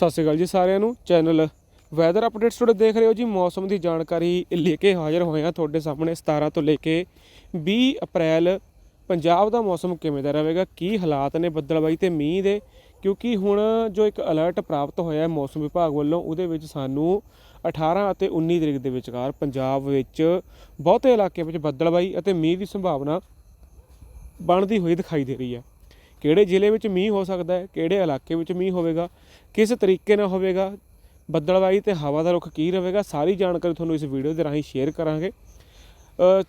ਸਤਿ ਸ਼੍ਰੀ ਅਕਾਲ ਜੀ ਸਾਰਿਆਂ ਨੂੰ। ਚੈਨਲ ਵੈਦਰ ਅਪਡੇਟਸ ਤੁਹਾਡੇ ਦੇਖ ਰਹੇ ਹੋ ਜੀ। ਮੌਸਮ ਦੀ ਜਾਣਕਾਰੀ ਲੈ ਕੇ ਹਾਜ਼ਰ ਹੋਏ ਹਾਂ ਤੁਹਾਡੇ ਸਾਹਮਣੇ 17 ਤੋਂ ਲੈ ਕੇ 20 ਅਪ੍ਰੈਲ। ਪੰਜਾਬ ਦਾ ਮੌਸਮ ਕਿਵੇਂ ਦਾ ਰਹੇਗਾ? ਕੀ ਹਾਲਾਤ ਨੇ ਬੱਦਲਬਾਈ ਤੇ ਮੀਂਹ ਦੇ? ਕਿਉਂਕਿ ਹੁਣ ਜੋ ਇੱਕ ਅਲਰਟ ਪ੍ਰਾਪਤ ਹੋਇਆ ਹੈ ਮੌਸਮ ਵਿਭਾਗ ਵੱਲੋਂ, ਉਹਦੇ ਵਿੱਚ ਸਾਨੂੰ 18 ਅਤੇ 19 ਤਰੀਕ ਦੇ ਵਿਚਕਾਰ ਪੰਜਾਬ ਵਿੱਚ ਬਹੁਤੇ ਇਲਾਕੇ ਵਿੱਚ ਬੱਦਲਬਾਈ ਅਤੇ ਮੀਂਹ ਦੀ ਸੰਭਾਵਨਾ ਬਣਦੀ ਹੋਈ ਦਿਖਾਈ ਦੇ ਰਹੀ ਹੈ। ਕਿਹੜੇ ਜ਼ਿਲ੍ਹੇ ਵਿੱਚ ਮੀਂਹ ਹੋ ਸਕਦਾ ਹੈ, ਕਿਹੜੇ ਇਲਾਕੇ ਵਿੱਚ ਮੀਂਹ ਹੋਵੇਗਾ, ਕਿਸ ਤਰੀਕੇ ਨਾਲ ਹੋਵੇਗਾ, ਬੱਦਲਵਾਈ ਤੇ ਹਵਾ ਦਾ ਰੁਖ ਕੀ ਰਹੇਗਾ, ਸਾਰੀ ਜਾਣਕਾਰੀ ਤੁਹਾਨੂੰ ਇਸ ਵੀਡੀਓ ਦੇ ਰਾਹੀਂ ਸ਼ੇਅਰ ਕਰਾਂਗੇ।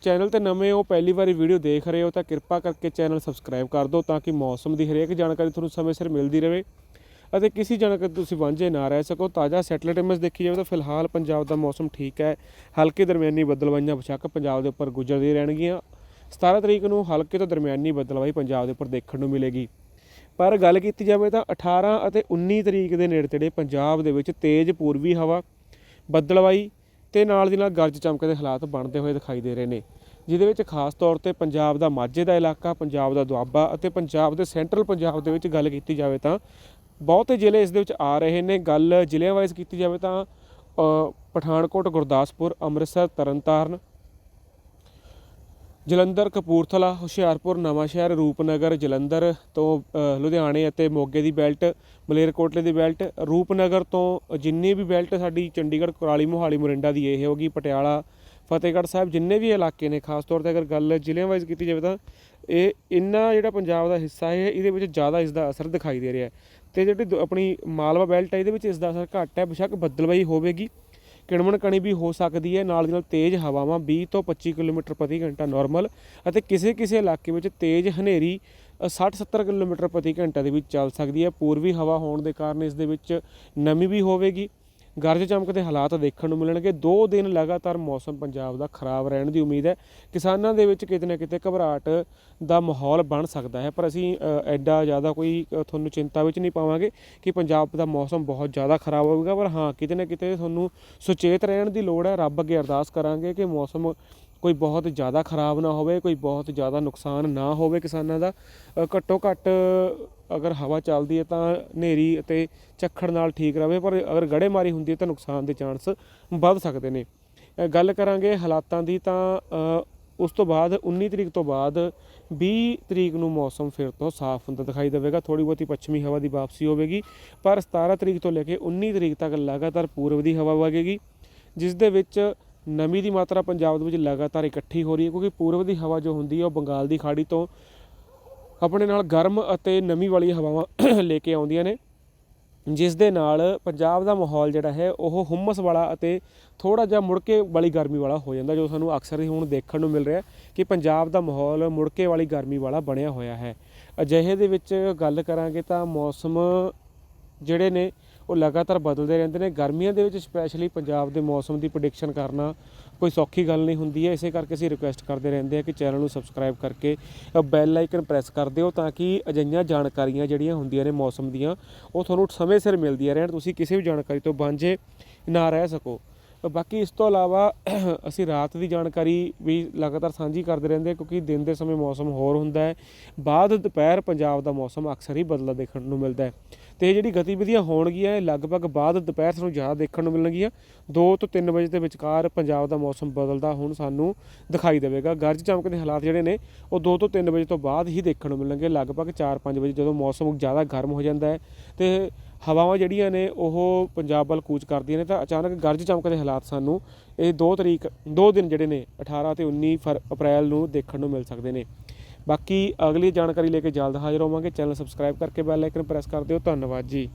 ਚੈਨਲ ਤੇ ਨਵੇਂ ਹੋ, ਪਹਿਲੀ ਵਾਰੀ ਵੀਡੀਓ ਦੇਖ ਰਹੇ ਹੋ ਤਾਂ ਕਿਰਪਾ ਕਰਕੇ ਚੈਨਲ ਸਬਸਕ੍ਰਾਈਬ ਕਰ ਦਿਓ ਤਾਂ ਕਿ ਮੌਸਮ ਦੀ ਹਰੇਕ ਜਾਣਕਾਰੀ ਤੁਹਾਨੂੰ ਸਮੇਂ ਸਿਰ ਮਿਲਦੀ ਰਹੇ। ਅਤੇ ਕਿਸੇ ਜਾਣਕਾਰੀ ਤੁਸੀਂ ਵਾਂਝੇ ਨਾ ਰਹਿ ਸਕੋ, ਤਾਜ਼ਾ ਸੈਟਲਾਈਟ ਇਮੇਜ ਦੇਖੀ ਜਾਵੇ ਤਾਂ ਫਿਲਹਾਲ ਪੰਜਾਬ ਦਾ ਮੌਸਮ ਠੀਕ ਹੈ, ਹਲਕੇ ਦਰਮਿਆਨੀ ਬੱਦਲਵਾਈਆਂ ਬਸ਼ੱਕ ਪੰਜਾਬ ਦੇ ਉੱਪਰ ਗੁਜ਼ਰਦੀਆਂ ਰਹਿਣਗੀਆਂ। 17 ਤਰੀਕ ਨੂੰ ਹਲਕੇ ਤੋਂ ਦਰਮਿਆਨੀ ਬੱਦਲਵਾਈ ਪੰਜਾਬ ਦੇ ਉੱਪਰ ਦੇਖਣ ਨੂੰ ਮਿਲੇਗੀ। ਪਰ ਗੱਲ ਕੀਤੀ ਜਾਵੇ ਤਾਂ 18 ਅਤੇ 19 ਤਰੀਕ ਦੇ ਨੇੜੇ ਤੇੜੇ ਪੰਜਾਬ ਦੇ ਵਿੱਚ ਤੇਜ਼ ਪੂਰਬੀ ਹਵਾ ਬੱਦਲਵਾਈ ਤੇ ਨਾਲ ਦੀ ਨਾਲ ਗਰਜ ਚਮਕ ਦੇ ਹਾਲਾਤ ਬਣਦੇ ਹੋਏ ਦਿਖਾਈ ਦੇ ਰਹੇ ਨੇ, ਜਿਹਦੇ ਵਿੱਚ ਖਾਸ ਤੌਰ ਤੇ ਪੰਜਾਬ ਦਾ ਮਾਝੇ ਦਾ ਇਲਾਕਾ, ਪੰਜਾਬ ਦਾ ਦੁਆਬਾ ਅਤੇ ਪੰਜਾਬ ਦੇ ਸੈਂਟਰਲ ਪੰਜਾਬ ਦੇ ਵਿੱਚ ਗੱਲ ਕੀਤੀ ਜਾਵੇ ਤਾਂ ਬਹੁਤੇ ਜ਼ਿਲ੍ਹੇ ਇਸ ਦੇ ਵਿੱਚ ਆ ਰਹੇ ਨੇ। ਗੱਲ ਜ਼ਿਲ੍ਹਿਆਂ ਵਾਈਜ਼ ਕੀਤੀ ਜਾਵੇ ਤਾਂ ਪਠਾਨਕੋਟ, ਗੁਰਦਾਸਪੁਰ, ਅੰਮ੍ਰਿਤਸਰ, ਤਰਨਤਾਰਨ ਜਲੰਧਰ, ਕਪੂਰਥਲਾ, ਹੁਸ਼ਿਆਰਪੁਰ, ਨਵਾਂਸ਼ਹਿਰ, ਰੂਪਨਗਰ, ਜਲੰਧਰ ਤੋਂ ਲੁਧਿਆਣੇ ਅਤੇ ਮੋਗੇ ਦੀ ਬੈਲਟ, ਮਲੇਰਕੋਟਲੇ ਦੀ ਬੈਲਟ, ਰੂਪਨਗਰ ਤੋਂ ਜਿੰਨੀ ਵੀ ਬੈਲਟ ਸਾਡੀ ਚੰਡੀਗੜ੍ਹ, ਕੁਰਾਲੀ, ਮੋਹਾਲੀ, ਮੋਰਿੰਡਾ ਦੀ ਇਹ ਹੋਗੀ, ਪਟਿਆਲਾ, ਫਤਿਹਗੜ੍ਹ ਸਾਹਿਬ, ਜਿੰਨੇ ਵੀ ਇਲਾਕੇ ਨੇ, ਖਾਸ ਤੌਰ ਤੇ ਅਗਰ ਗੱਲ ਜ਼ਿਲ੍ਹਿਆਂ ਵਾਈਜ਼ ਕੀਤੀ ਜਾਵੇ ਤਾਂ, ਇਹ ਇੰਨਾ ਜਿਹੜਾ ਪੰਜਾਬ ਦਾ ਹਿੱਸਾ ਹੈ ਇਹਦੇ ਵਿੱਚ ਜ਼ਿਆਦਾ ਇਸ ਦਾ ਅਸਰ ਦਿਖਾਈ ਦੇ ਰਿਹਾ ਹੈ। ਤੇ ਜਿਹੜੀ ਦੁ- ਆਪਣੀ ਮਾਲਵਾ ਬੈਲਟ ਹੈ, ਇਹਦੇ ਵਿੱਚ ਇਸ ਦਾ ਅਸਰ ਘੱਟ ਹੈ, ਬੇਸ਼ੱਕ ਬੱਦਲਵਾਈ ਹੋਵੇਗੀ। ਕਿਣਮਣ ਕਣੀ ਵੀ ਹੋ ਸਕਦੀ ਹੈ। ਨਾਲ ਦੀ ਨਾਲ ਤੇਜ਼ ਹਵਾਵਾਂ 20 ਤੋਂ 25 ਕਿਲੋਮੀਟਰ ਪ੍ਰਤੀ ਘੰਟਾ ਨਾਰਮਲ ਅਤੇ ਕਿਸੇ ਕਿਸੇ ਇਲਾਕੇ ਵਿੱਚ ਤੇਜ਼ ਹਨੇਰੀ 60-70 ਕਿਲੋਮੀਟਰ ਪ੍ਰਤੀ ਘੰਟਾ ਦੇ ਵਿੱਚ ਚੱਲ ਸਕਦੀ ਹੈ। ਪੂਰਬੀ ਹਵਾ ਹੋਣ ਦੇ ਕਾਰਨ ਇਸ ਦੇ ਵਿੱਚ ਨਮੀ ਵੀ ਹੋਵੇਗੀ। ਗਰਜ ਚਮਕ ਦੇ ਹਾਲਾਤ ਦੇਖਣ ਨੂੰ ਮਿਲਣਗੇ। ਦੋ ਦਿਨ ਲਗਾਤਾਰ ਮੌਸਮ ਪੰਜਾਬ ਦਾ ਖਰਾਬ ਰਹਿਣ ਦੀ ਉਮੀਦ ਹੈ। ਕਿਸਾਨਾਂ ਦੇ ਵਿੱਚ ਕਿਤੇ ਨਾ ਕਿਤੇ ਘਬਰਾਹਟ ਦਾ ਮਾਹੌਲ ਬਣ ਸਕਦਾ ਹੈ। ਪਰ ਅਸੀਂ ਐਡਾ ਜ਼ਿਆਦਾ ਕੋਈ ਤੁਹਾਨੂੰ ਚਿੰਤਾ ਵਿੱਚ ਨਹੀਂ ਪਾਵਾਂਗੇ ਕਿ ਪੰਜਾਬ ਦਾ ਮੌਸਮ ਬਹੁਤ ਜ਼ਿਆਦਾ ਖਰਾਬ ਹੋਵੇਗਾ। ਪਰ ਹਾਂ, ਕਿਤੇ ਨਾ ਕਿਤੇ ਤੁਹਾਨੂੰ ਸੁਚੇਤ ਰਹਿਣ ਦੀ ਲੋੜ ਹੈ। ਰੱਬ ਅੱਗੇ ਅਰਦਾਸ ਕਰਾਂਗੇ ਕਿ ਮੌਸਮ ਕੋਈ ਬਹੁਤ ਜ਼ਿਆਦਾ ਖਰਾਬ ਨਾ ਹੋਵੇ, ਕੋਈ ਬਹੁਤ ਜ਼ਿਆਦਾ ਨੁਕਸਾਨ ਨਾ ਹੋਵੇ ਕਿਸਾਨਾਂ ਦਾ ਘੱਟੋ ਘੱਟ ਅਗਰ ਹਵਾ ਚੱਲਦੀ ਹੈ ਤਾਂ ਹਨੇਰੀ ਅਤੇ ਝੱਖੜ ਨਾਲ ਠੀਕ ਰਵੇ, ਪਰ ਅਗਰ ਗੜੇਮਾਰੀ ਹੁੰਦੀ ਹੈ ਤਾਂ ਨੁਕਸਾਨ ਦੇ ਚਾਂਸ ਵੱਧ ਸਕਦੇ ਨੇ। ਗੱਲ ਕਰਾਂਗੇ ਹਾਲਾਤਾਂ ਦੀ ਤਾਂ ਉਸ ਤੋਂ ਬਾਅਦ 19 ਤਰੀਕ ਤੋਂ ਬਾਅਦ 20 ਤਰੀਕ ਨੂੰ ਮੌਸਮ ਫਿਰ ਤੋਂ ਸਾਫ਼ ਹੁੰਦਾ ਦਿਖਾਈ ਦੇਵੇਗਾ। ਥੋੜੀ ਬਹੁਤੀ ਪੱਛਮੀ ਹਵਾ ਦੀ ਵਾਪਸੀ ਹੋਵੇਗੀ, ਪਰ 17 ਤਰੀਕ ਤੋਂ ਲੈ ਕੇ 19 ਤਰੀਕ ਤੱਕ ਲਗਾਤਾਰ ਪੂਰਬ ਦੀ ਹਵਾ ਵਗੇਗੀ, ਜਿਸ ਦੇ ਵਿੱਚ ਨਮੀ ਦੀ ਮਾਤਰਾ ਪੰਜਾਬ ਦੇ ਵਿੱਚ ਲਗਾਤਾਰ ਇਕੱਠੀ ਹੋ ਰਹੀ ਹੈ, ਕਿਉਂਕਿ ਪੂਰਬ ਦੀ ਹਵਾ ਜੋ ਹੁੰਦੀ ਹੈ ਉਹ ਬੰਗਾਲ ਦੀ ਖਾੜੀ ਤੋਂ ਆਪਣੇ ਨਾਲ ਗਰਮ ਅਤੇ ਨਮੀ ਵਾਲੀ ਹਵਾਵਾਂ ਲੈ ਕੇ ਆਉਂਦੀਆਂ ਨੇ। ਜਿਸ ਦੇ ਨਾਲ ਪੰਜਾਬ ਦਾ ਮਾਹੌਲ ਜਿਹੜਾ ਹੈ, ਉਹ ਹੁਮਸ ਵਾਲਾ ਅਤੇ ਥੋੜਾ ਜਿਹਾ ਮੁੜਕੇ ਵਾਲੀ ਗਰਮੀ ਵਾਲਾ ਹੋ ਜਾਂਦਾ, ਜੋ ਸਾਨੂੰ ਅਕਸਰ ਹੀ ਹੁਣ ਦੇਖਣ ਨੂੰ ਮਿਲ ਰਿਹਾ ਕਿ ਪੰਜਾਬ ਦਾ ਮਾਹੌਲ ਮੁੜਕੇ ਵਾਲੀ ਗਰਮੀ ਵਾਲਾ ਬਣਿਆ ਹੋਇਆ ਹੈ। ਅਜਿਹੇ ਦੇ ਵਿੱਚ ਗੱਲ ਕਰਾਂਗੇ ਤਾਂ ਮੌਸਮ ਜਿਹੜੇ ਨੇ ਉਹ ਲਗਾਤਾਰ ਬਦਲਦੇ ਰਹਿੰਦੇ ਨੇ। ਗਰਮੀਆਂ ਦੇ ਵਿੱਚ ਸਪੈਸ਼ਲੀ ਪੰਜਾਬ ਦੇ ਮੌਸਮ ਦੀ ਪ੍ਰੈਡਿਕਸ਼ਨ ਕਰਨਾ ਕੋਈ ਸੌਖੀ ਗੱਲ ਨਹੀਂ ਹੁੰਦੀ ਹੈ। ਇਸੇ ਕਰਕੇ ਅਸੀਂ ਰਿਕੁਐਸਟ ਕਰਦੇ ਰਹਿੰਦੇ ਹਾਂ ਕਿ ਚੈਨਲ ਨੂੰ ਸਬਸਕ੍ਰਾਈਬ ਕਰਕੇ ਬੈਲ ਆਈਕਨ ਪ੍ਰੈਸ ਕਰ ਦਿਓ ਤਾਂ ਕਿ ਅਜਿਹੀਆਂ ਜਾਣਕਾਰੀਆਂ ਜਿਹੜੀਆਂ ਹੁੰਦੀਆਂ ਨੇ ਮੌਸਮ ਦੀਆਂ, ਉਹ ਤੁਹਾਨੂੰ ਸਮੇਂ ਸਿਰ ਮਿਲਦੀਆਂ ਰਹਿਣ। ਤੁਸੀਂ ਕਿਸੇ ਵੀ ਜਾਣਕਾਰੀ ਤੋਂ ਵਾਂਝੇ ਨਾ ਰਹਿ ਸਕੋ। ਬਾਕੀ ਇਸ ਤੋਂ ਇਲਾਵਾ ਅਸੀਂ ਰਾਤ ਦੀ ਜਾਣਕਾਰੀ ਵੀ ਲਗਾਤਾਰ ਸਾਂਝੀ ਕਰਦੇ ਰਹਿੰਦੇ ਹਾਂ ਕਿਉਂਕਿ ਦਿਨ ਦੇ ਸਮੇਂ ਮੌਸਮ ਹੋਰ ਹੁੰਦਾ ਹੈ। ਬਾਅਦ ਦੁਪਹਿਰ ਪੰਜਾਬ ਦਾ ਮੌਸਮ ਅਕਸਰ ਹੀ ਬਦਲਾ ਦੇਖਣ ਨੂੰ ਮਿਲਦਾ ਹੈ। ਤੇ ਇਹ ਜਿਹੜੀ ਗਤੀਵਿਧੀਆਂ ਹੋਣਗੀਆਂ, ਇਹ ਲਗਭਗ ਬਾਅਦ ਦੁਪਹਿਰ ਸਾਨੂੰ ਜ਼ਿਆਦਾ ਦੇਖਣ ਨੂੰ ਮਿਲਣਗੀਆਂ। 2 ਤੋਂ 3 ਵਜੇ ਦੇ ਵਿਚਕਾਰ ਪੰਜਾਬ ਦਾ ਮੌਸਮ ਬਦਲਦਾ ਹੁਣ ਸਾਨੂੰ ਦਿਖਾਈ ਦੇਵੇਗਾ। ਗਰਜ ਚਮਕ ਦੇ ਹਾਲਾਤ ਜਿਹੜੇ ਨੇ, ਉਹ 2 ਤੋਂ 3 ਵਜੇ ਤੋਂ ਬਾਅਦ ਹੀ ਦੇਖਣ ਨੂੰ ਮਿਲਣਗੇ। ਲਗਭਗ 4-5 ਵਜੇ ਜਦੋਂ ਮੌਸਮ ਜ਼ਿਆਦਾ ਗਰਮ ਹੋ ਜਾਂਦਾ ਹੈ ਤੇ ਹਵਾਵਾਂ ਜਿਹੜੀਆਂ ਨੇ ਉਹ ਪੰਜਾਬ ਵੱਲ ਕੂਚ ਕਰਦੀਆਂ ਨੇ ਤਾਂ ਅਚਾਨਕ ਗਰਜ ਚਮਕ ਦੇ ਹਾਲਾਤ ਸਾਨੂੰ ਇਹ 2 ਤਰੀਕ 2 ਦਿਨ ਜਿਹੜੇ ਨੇ 18 ਤੇ 19 ਫਰ, ਅਪ੍ਰੈਲ ਨੂੰ ਦੇਖਣ ਨੂੰ ਮਿਲ ਸਕਦੇ ਨੇ। ਬਾਕੀ ਅਗਲੀ ਜਾਣਕਾਰੀ ਲੈ ਕੇ ਜਲਦ ਹਾਜ਼ਰ ਹੋਵਾਂਗੇ। ਚੈਨਲ ਸਬਸਕ੍ਰਾਈਬ ਕਰਕੇ ਬੈਲ ਆਈਕਨ ਪ੍ਰੈਸ ਕਰ ਦਿਓ। ਧੰਨਵਾਦ ਜੀ।